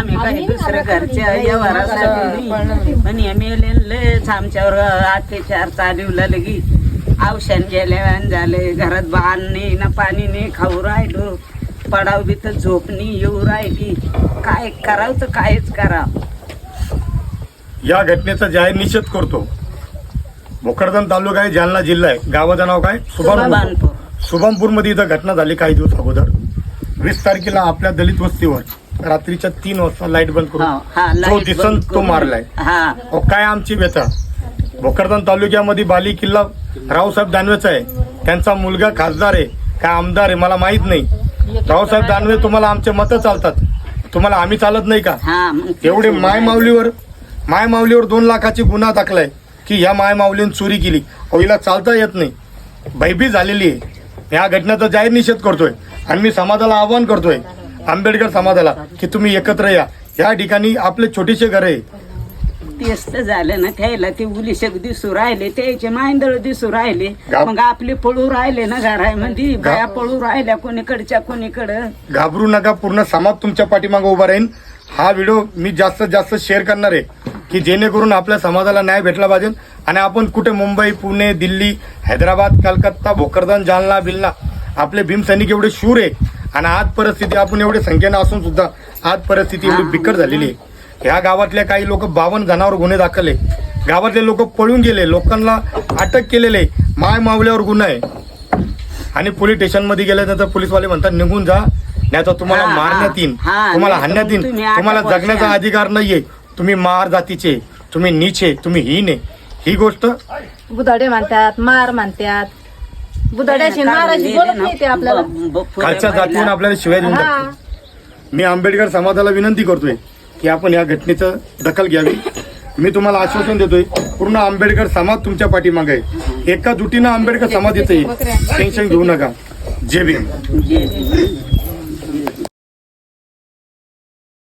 आम्ही काही दुसऱ्या घरच्या व्यवहारासाठी नाही पण एम एल लयच आमच्यावर अत्याचार चालवला लगी औषण झाले. घरात बाण नाही ना पाणी नाही खाऊ राहिलो. पडाव बी तर झोप नाही येऊ राहिली. काय करावं तर कायच करावं. या घटनेचा जाहीर निषेध करतो. भोकरदन तालुका आहे जालना जिल्हा आहे. गावाचं नाव काय? सुभानपूर बाणपूर सुभानपूरमध्ये इथं घटना झाली काही दिवस अगोदर. वीस तारखेला आपल्या दलित वस्तीवर रात्रीच्या तीन वाजता लाइट बंद हा, हा, करून जो light दिसन बंद तो करून. मारलाय. हा. अहो, काय आमची व्यथा? भोकरदन तालुक्यामध्ये बाली किल्ला रावसाहेब दानवेचा आहे. त्यांचा मुलगा खासदार आहे काय आमदार आहे मला माहीत नाही. रावसाहेब दानवे तुम्हाला आमचे मतं चालतात. तुम्हाला आम्ही चालत नाही का? हा मग एवढे माय. माऊलीवर माय माऊलीवर दोन लाखाची गुन्हा दाखलाय की या माय माऊलीने चोरी केली. अहो हिला चालता येत नाही. भयभीत झालेली आहे. या घटनेचा जाहीर निषेध करतोय. आणि मी समाजाला आवाहन करतोय. आंबेडकर समाजाला की तुम्ही एकत्र या. या ठिकाणी आपले छोटेसे घर आहे. तेच तर झालं ना त्याला ते उलिशक दिसू राहिले त्याचे मांदळ दिसू राहिले. मग आपले पळू राहिले ना घरामध्ये. बाया पळू राहिल्या कोणीकडच्या कोणीकडं. घाबरू नका पूर्ण समाज तुमच्या पाठीमागे उभा राहील हा व्हिडिओ मी जास्तीत जास्त शेअर करणार आहे की जेणेकरून आपल्या समाजाला न्याय भेटला पाहिजे. आणि आपण कुठे मुंबई पुणे दिल्ली हैदराबाद कलकत्ता भोकरदन जालना बिलना आपले भीमसैनिक एवढे शूर आहे. आणि आज परिस्थिती आपण एवढे संख्येनं असून सुद्धा आज परिस्थिती एवढी बिकट झालेली आहे. ह्या गावातल्या काही लोक बावन्न जणांवर गुन्हे दाखल आहे. गावातले लोक पळून गेले लोकांना अटक केलेले माय मावल्यावर गुन्हा आहे. आणि पोलीस स्टेशनमध्ये गेल्यानंतर पोलीसवाले म्हणतात निघून जा नाही तर तुम्हाला हा, मारण्यात येईल हा, तुम्हाला हाणण्यात आठ तुम्हाला जगण्याचा. अधिकार नाहीये. तुम्ही मार जातीचे तुम्ही नीचे तुम्ही हीन आहे. ही गोष्ट बुधाडे म्हणतात मार म्हणतात. बुधाड्याशी माराशी बोलत नाही ते आपल्याला. खालच्या बायला- आपल्याला शिवाय देऊन हा. टाकते. मी आंबेडकर समाजाला विनंती करतोय की आपण या घटनेचं दखल घ्यावी. मी तुम्हाला आश्वासन देतोय पूर्ण आंबेडकर समाज तुमच्या पाठीमागे आहे. एका जुटीनं आंबेडकर समाज येते टेन्शन घेऊ नका. जय भीम. जे-